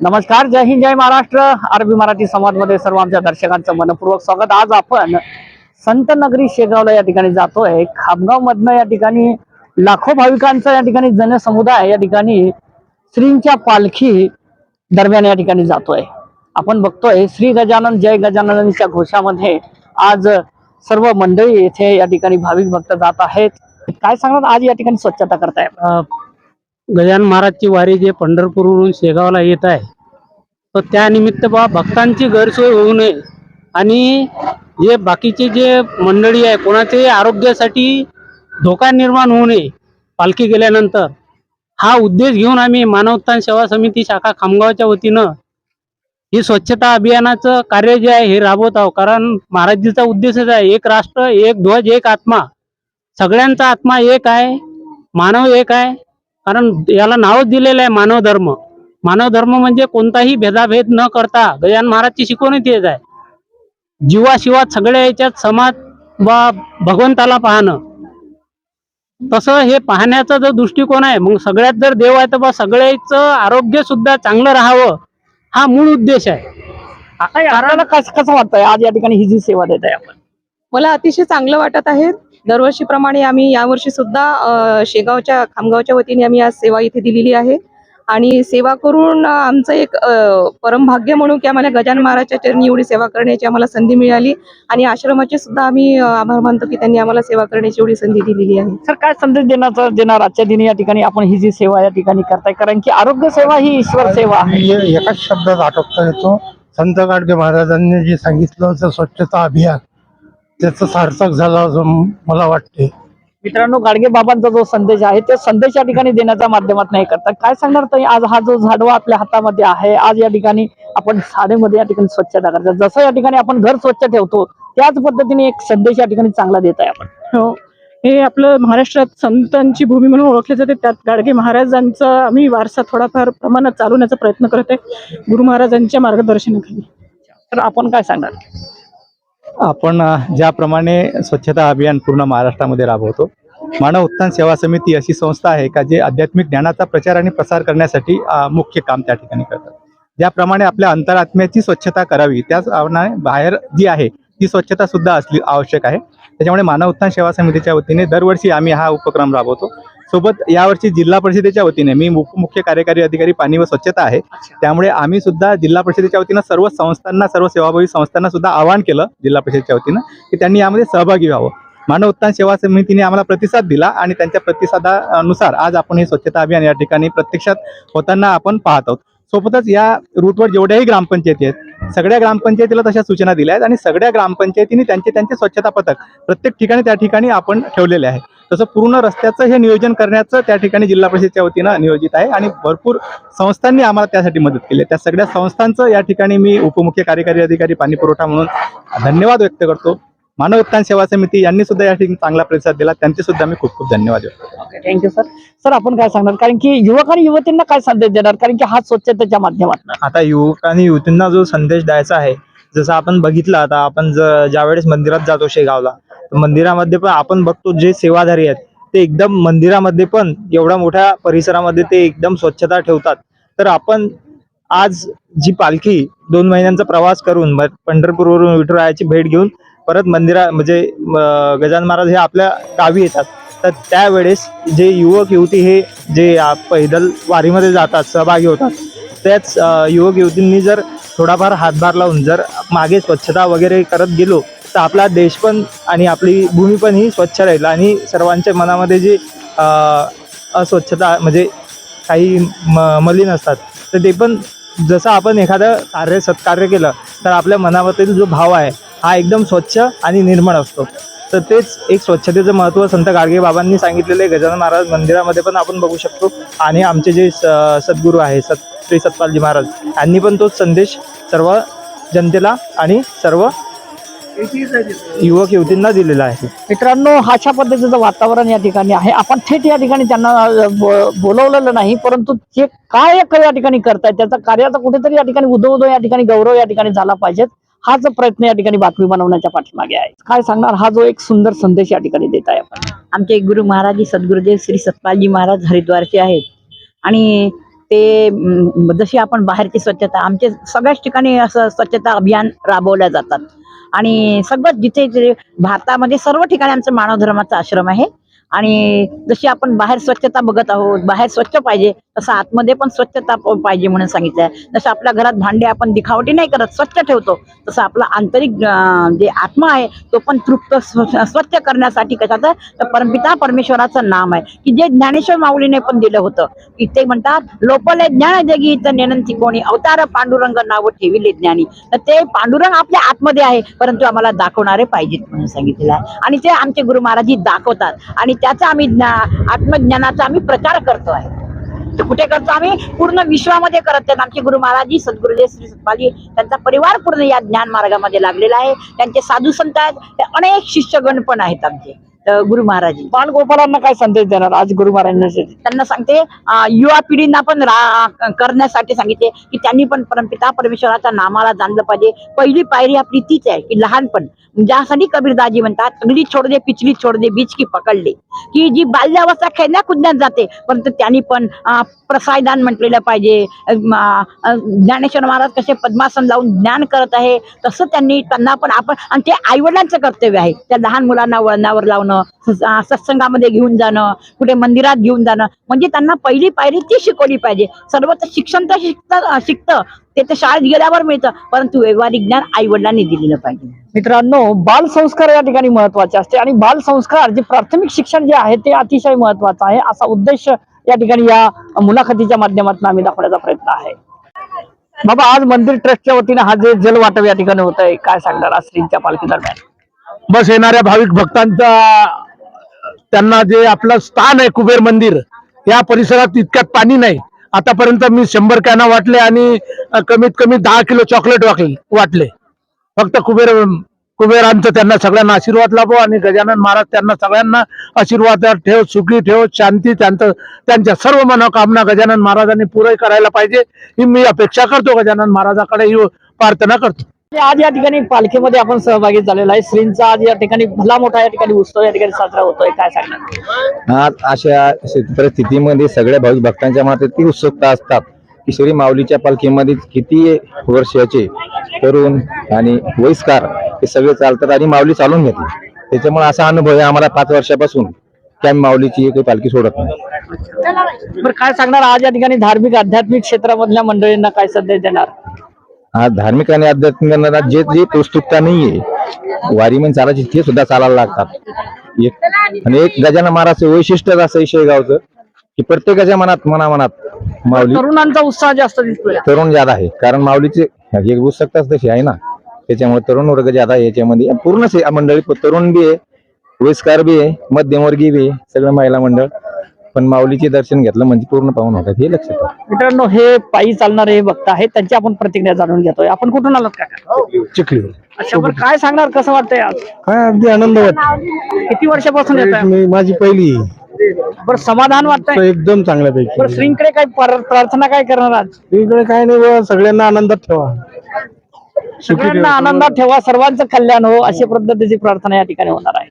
नमस्कार जय हिंद जय महाराष्ट्र. अरबी मराठी संवादमध्ये सर्व आमच्या दर्शकांचं मनपूर्वक स्वागत. आज आपण संत नगरी शेगावला या ठिकाणी जातोय. खामगाव मधनं या ठिकाणी लाखो भाविकांचा या ठिकाणी जनसमुदाय या ठिकाणी श्रींच्या पालखी दरम्यान या ठिकाणी जातोय. आपण बघतोय श्री गजानन जय गजाननच्या घोषामध्ये आज सर्व मंडळी येथे या ठिकाणी भाविक भक्त जात आहेत. काय सांगणार? आज या ठिकाणी स्वच्छता करताय गजान महाराजची वारी जे पंढरपूरवरून शेगावला येत आहे तर त्यानिमित्त बा भक्तांची गैरसोय होऊ नये. आणि जे बाकीचे जे मंडळी आहे कोणाचे आरोग्यासाठी धोका निर्माण होऊ नये पालखी गेल्यानंतर हा उद्देश घेऊन आम्ही मानवतान सेवा समिती शाखा खामगावच्या वतीनं हे स्वच्छता अभियानाचं कार्य जे आहे हे राबवत आहोत. कारण महाराजजीचा उद्देशच आहे एक राष्ट्र एक ध्वज एक आत्मा. सगळ्यांचा आत्मा एक आहे मानव एक आहे. कारण याला नावच दिलेलं आहे मानव धर्म. मानव धर्म म्हणजे कोणताही भेदाभेद न करता गजान महाराजची शिकवणी तेच आहे. जीवाशिवा सगळ्या याच्यात समाज वा भगवंताला पाहणं. तसं हे पाहण्याचा जो दृष्टिकोन आहे मग सगळ्यात जर देव आहे तर बा सगळ्याचं आरोग्य सुद्धा चांगलं राहावं हा मूळ उद्देश आहे. आता कसं कसं वाटतंय? आज या ठिकाणी ही जी सेवा देत आहे आपण. मला अतिशय चांगलं वाटत आहे. दरवर्षीप्रमाणे आम्ही यावर्षी सुद्धा शेगावच्या खामगावच्या वतीने आम्ही आज सेवा इथे दिलेली आहे. आणि सेवा करून आमचं एक परमभाग्य म्हणून की आम्हाला गजानन महाराजच्या चरणी एवढी सेवा करण्याची आम्हाला संधी मिळाली. आणि आश्रमाचे सुद्धा आम्ही आभार मानतो की त्यांनी आम्हाला सेवा करण्याची एवढी संधी दिलेली आहे. सर काय संदेश देण्याचा देणार आजच्या दिनी या ठिकाणी? आपण ही जी सेवा या ठिकाणी करताय कारण की आरोग्य सेवा ही ईश्वर सेवा आहे. एकाच शब्दात आटोपता येतो. संत गाडगे महाराजांनी जे सांगितलं होतं स्वच्छता अभियान. त्याचं सार्थक झालं असं मला वाटते मित्रांनो गाडगे बाबांचा जो संदेश आहे तो संदेश या ठिकाणी देण्याच्या माध्यमात नाही करतात. काय सांगणार ताई? आज हा जो झाडवा आपल्या हातामध्ये आहे आज या ठिकाणी आपण शाळेमध्ये या ठिकाणी स्वच्छता करतात जसं या ठिकाणी आपण घर स्वच्छ ठेवतो त्याच पद्धतीने एक संदेश या ठिकाणी चांगला देत आहे आपण. हो. हे आपलं महाराष्ट्रात संतांची भूमी म्हणून ओळखले जाते. त्यात गाडगे महाराजांचा आम्ही वारसा थोडाफार प्रमाणात चालवण्याचा प्रयत्न करत आहे. गुरु महाराजांच्या मार्गदर्शनाखाली. तर आपण काय सांगणार? आपण ज्याप्रमाणे स्वच्छता अभियान पूर्ण महाराष्ट्रामध्ये राबवतो मानव उत्थान सेवा समिती अशी संस्था आहे का जे आध्यात्मिक ज्ञानाचा प्रचार आणि प्रसार करण्यासाठी मुख्य काम त्या ठिकाणी करतात. ज्याप्रमाणे आपल्या अंतरात्म्याची स्वच्छता करावी त्याच बाहेर जी आहे ती स्वच्छता सुद्धा असली आवश्यक आहे. त्याच्यामुळे मानव उत्थान सेवा समितीच्या वतीने दरवर्षी आम्ही हा उपक्रम राबवतो. सोबत यावर्षी जिल्हा परिषदेच्या वतीने मी मुख्य मुख्य कार्यकारी अधिकारी पाणी व स्वच्छता आहे. त्यामुळे आम्ही सुद्धा जिल्हा परिषदेच्या वतीनं सर्व संस्थांना सर्व सेवाभावी संस्थांना सुद्धा आवाहन केलं जिल्हा परिषदेच्या वतीनं की त्यांनी यामध्ये सहभागी व्हावं. मानव उत्थान सेवा समितीने आम्हाला प्रतिसाद दिला आणि त्यांच्या प्रतिसादानुसार आज आपण हे स्वच्छता अभियान या ठिकाणी प्रत्यक्षात होताना आपण पाहत आहोत. सोबतच या रूटवर जेवढ्याही ग्रामपंचायती आहेत सगळ्या ग्रामपंचायतीला तशा सूचना दिल्या आहेत आणि सगळ्या ग्रामपंचायतींनी त्यांचे त्यांचे स्वच्छता पथक प्रत्येक ठिकाणी त्या ठिकाणी आपण ठेवलेले आहे तसं पूर्ण रस्त्याचं हे नियोजन करण्याचं त्या ठिकाणी जिल्हा परिषदेच्या वतीनं नियोजित आहे आणि भरपूर संस्थांनी आम्हाला त्यासाठी मदत केली आहे. त्या सगळ्या संस्थांचं या ठिकाणी मी उपमुख्य कार्यकारी अधिकारी पाणी पुरवठा म्हणून धन्यवाद व्यक्त करतो मानव उत्थान सेवा समिती यांनी सुद्धा या ठिकाणी चांगला प्रतिसाद दिला. त्यांचे सुद्धा मी खूप खूप धन्यवाद करतो. थँक्यू सर सर आपण काय सांगणार? कारण की युवक आणि युवतींना काय संदेश देणार? कारण की हा स्वच्छतेच्या माध्यमातून. आता युवक आणि युवतींना जो संदेश द्यायचा आहे जसं आपण बघितलं आता आपण ज्यावेळेस मंदिरात जातो शेगावला मंदिरामध्ये पण आपण बघतो जे सेवाधारी आहेत ते एकदम मंदिरामध्ये पण एवढ्या मोठ्या परिसरामध्ये ते एकदम स्वच्छता ठेवतात. तर आपण आज जी पालखी दोन महिन्यांचा प्रवास करून पंढरपूरवरून विठुरायाची भेट घेऊन परत मंदिरा म्हणजे गजानन महाराज हे आपल्या गावी येतात. तर त्यावेळेस जे युवक युवती हे जे पैदल वारीमध्ये जातात सहभागी होतात त्याच युवक युवतींनी जर थोडाफार हातभार लावून जर मागे स्वच्छता वगैरे करत गेलो तर आपला देश पण आणि आपली भूमी पण ही स्वच्छ राहील आणि सर्वांच्या मनामध्ये जी अस्वच्छता म्हणजे काही म मलिन असतात तर ते पण जसं आपण एखादं कार्य सत्कार्य केलं तर आपल्या मनामधील जो भाव आहे हा एकदम स्वच्छ आणि निर्मळ असतो. तर तेच एक स्वच्छतेचं महत्त्व संत गाडगे बाबांनी सांगितलेले गजानन महाराज मंदिरामध्ये पण आपण बघू शकतो. आणि आमचे जे स- सद्गुरू आहे सत श्री सतपालजी महाराज यांनी पण तोच संदेश सर्व जनतेला आणि सर्व युवक युवतींना दिलेला आहे. मित्रांनो अशा पद्धतीचं वातावरण या ठिकाणी आहे. आपण थेट या ठिकाणी त्यांना बोलवलेलं नाही परंतु ते काय या ठिकाणी करतायत त्याचा कार्याचा कुठेतरी या ठिकाणी उदो उदो या ठिकाणी गौरव या ठिकाणी झाला पाहिजेत. हा जो प्रयत्न या ठिकाणी बातमी बनवण्याच्या पाठीमागे आहे. काय सांगणार? हा जो एक सुंदर संदेश या ठिकाणी देत आहे आपण. आमचे गुरु महाराज सद्गुरुदेव श्री सतपालजी महाराज हरिद्वारचे आहेत. आणि ते जशी आपण बाहेरची स्वच्छता आमचे सगळ्याच ठिकाणी असं स्वच्छता अभियान राबवल्या जातात. आणि सगळं जिथे भारतामध्ये सर्व ठिकाणी आमचं मानव धर्माचा आश्रम आहे आणि जशी आपण बाहेर स्वच्छता बघत आहोत बाहेर स्वच्छ पाहिजे तसं आतमध्ये पण स्वच्छता पाहिजे म्हणून सांगितलं आहे जसं आपल्या घरात भांडे आपण दिखावटी नाही करत स्वच्छ ठेवतो तसं आपला आंतरिक जे आत्मा आहे तो पण तृप्त स्वच्छ करण्यासाठी कशाचं? तर परमपिता परमेश्वराचं नाम आहे. की जे ज्ञानेश्वर माऊलीने पण दिलं होतं की ते म्हणतात लोपले ज्ञान जगी तर नेनंती कोणी अवतार पांडुरंग नाव ठेविले ज्ञानी. तर ते पांडुरंग आपल्या आतमध्ये आहे परंतु आम्हाला दाखवणारे पाहिजेत म्हणून सांगितलेलं आहे. आणि ते आमचे गुरु महाराजी दाखवतात. आणि त्याचा आम्ही आत्मज्ञानाचा आम्ही प्रचार करतो आहे. तर कुठे करतो आम्ही? पूर्ण विश्वामध्ये करत आहेत आमचे गुरु महाराजी सद्गुरुदेव श्री सतपाली त्यांचा परिवार पूर्ण या ज्ञान मार्गामध्ये लागलेला आहे. त्यांचे साधू संत आहेत. अनेक शिष्यगण पण आहेत आमचे. गुरु महाराजी. बालगोपालांना काय संदेश देणार आज गुरु महाराजांनी? त्यांना सांगते युवा पिढींना पण करण्यासाठी सांगितले की त्यांनी पण परमपिता परमेश्वराच्या नामाला जाणलं पाहिजे. पहिली पायरी आपली तीच आहे की लहानपण. ज्यासाठी कबीरदाजी म्हणतात अगली छोड दे पिछली छोड दे बीच की पकडले. की जी बाल्यावस्था खेळण्या कुदण्यात जाते परंतु त्यांनी पण प्रसायदान म्हटलेलं पाहिजे. ज्ञानेश्वर महाराज कसे पद्मासन लावून ज्ञान करत आहे तसं त्यांनी त्यांना पण आपण आणि ते आईवडिलांचं कर्तव्य आहे. त्या लहान मुलांना वळणावर लावणं जाणं सत्संगामध्ये घेऊन जाणं कुठे मंदिरात घेऊन जाणं म्हणजे त्यांना पहिली पायरी ती शिकवली पाहिजे. सर्व शिक्षण तर शिकतं शिकतं. ते तर शाळेत गेल्यावर मिळतं. परंतु व्यवहारिक ज्ञान आई वडिलांनी दिलेलं पाहिजे. मित्रांनो बाल संस्कार या ठिकाणी महत्त्वाचे असते आणि बाल संस्कार जे प्राथमिक शिक्षण जे आहे ते अतिशय महत्वाचं आहे. असा उद्देश या ठिकाणी या मुलाखतीच्या माध्यमातून आम्ही दाखवण्याचा प्रयत्न आहे. बाबा आज मंदिर ट्रस्टच्या वतीनं हा जे जल वाटप या ठिकाणी होत आहे काय सांगणार आज श्रींच्या पालखी दरम्यान? बस येणाऱ्या भाविक भक्तांचा त्यांना जे आपलं स्थान आहे कुबेर मंदिर या परिसरात इतक्यात पाणी नाही. आतापर्यंत मी शंभर कॅना वाटले आणि कमीत कमी दहा किलो चॉकलेट वाटले वाटले. फक्त कुबेर कुबेरांचं त्यांना सगळ्यांना आशीर्वाद लाभो आणि गजानन महाराज त्यांना सगळ्यांना आशीर्वाद ठेव सुखी ठेव शांती त्यांचं त्यांच्या सर्व मनोकामना गजानन महाराजांनी पुरे करायला पाहिजे ही मी अपेक्षा करतो. गजानन महाराजाकडे ही प्रार्थना करतो. आज या ठिकाणी पालखीमध्ये आपण सहभागी झालेला आहे. श्रींचा आज या ठिकाणी भला मोठा या ठिकाणी उत्सव या ठिकाणी साजरा होतोय. काय सांगणार? आज अशा परिस्थितीमध्ये सगळ्या भाविक भक्तांच्या मनात ती उत्सुकता असतात की श्री माऊलीच्या पालखीमध्ये किती वर्षाचे तरुण आणि वयस्कार हे सगळे चालतात आणि माऊली चालून घेते त्याच्यामुळे असा अनुभव आहे आम्हाला पाच वर्षापासून की आम्ही माऊलीची एक पालखी सोडत नाही. बरं काय सांगणार? आज या ठिकाणी धार्मिक आध्यात्मिक क्षेत्रामधल्या मंडळींना काय संदेश देणार? आज धार्मिक आणि आध्यात्मिक जे जे उत्सुकता नाहीये वारीमध्ये चालायची ते सुद्धा चालायला लागतात. एक आणि एक गजानन महाराजचं वैशिष्ट्यच असं शेगावचं की प्रत्येकाच्या मनात मनामनात माऊली तरुणांचा उत्साह जास्त दिसतोय. तरुण ज्यादा आहे. कारण माऊलीची एक उत्सुकताच तशी आहे ना. त्याच्यामुळे तरुण वर्ग ज्यादा आहे याच्यामध्ये पूर्ण से- मंडळी तरुण बी आहे वयस्कार बी आहे मध्यमवर्गीय बी आहे सगळं महिला मंडळ. पण माऊलीचे दर्शन घेतलं म्हणजे पूर्ण पाहून होतात हे लक्षात ठेवा. मित्रांनो हे पायी चालणारे हे भक्त आहेत त्यांची आपण प्रतिक्रिया जाणून घेतोय. आपण कुठून आलात काका? चिखली अच्छा बरं काय सांगणार कसं वाटतंय आज? काय अगदी आनंद वाटतो किती वर्षापासून येत मी माझी पहिली. बरं समाधान वाटतंय? एकदम चांगल्यापैकी. बरं श्रींकडे काय पर- प्रार्थना काय करणार आज? इकडे काय नाही सगळ्यांना आनंदात ठेवा. सगळ्यांना आनंदात ठेवा सर्वांचं कल्याण हो अशी पद्धतीची प्रार्थना या ठिकाणी होणार आहे.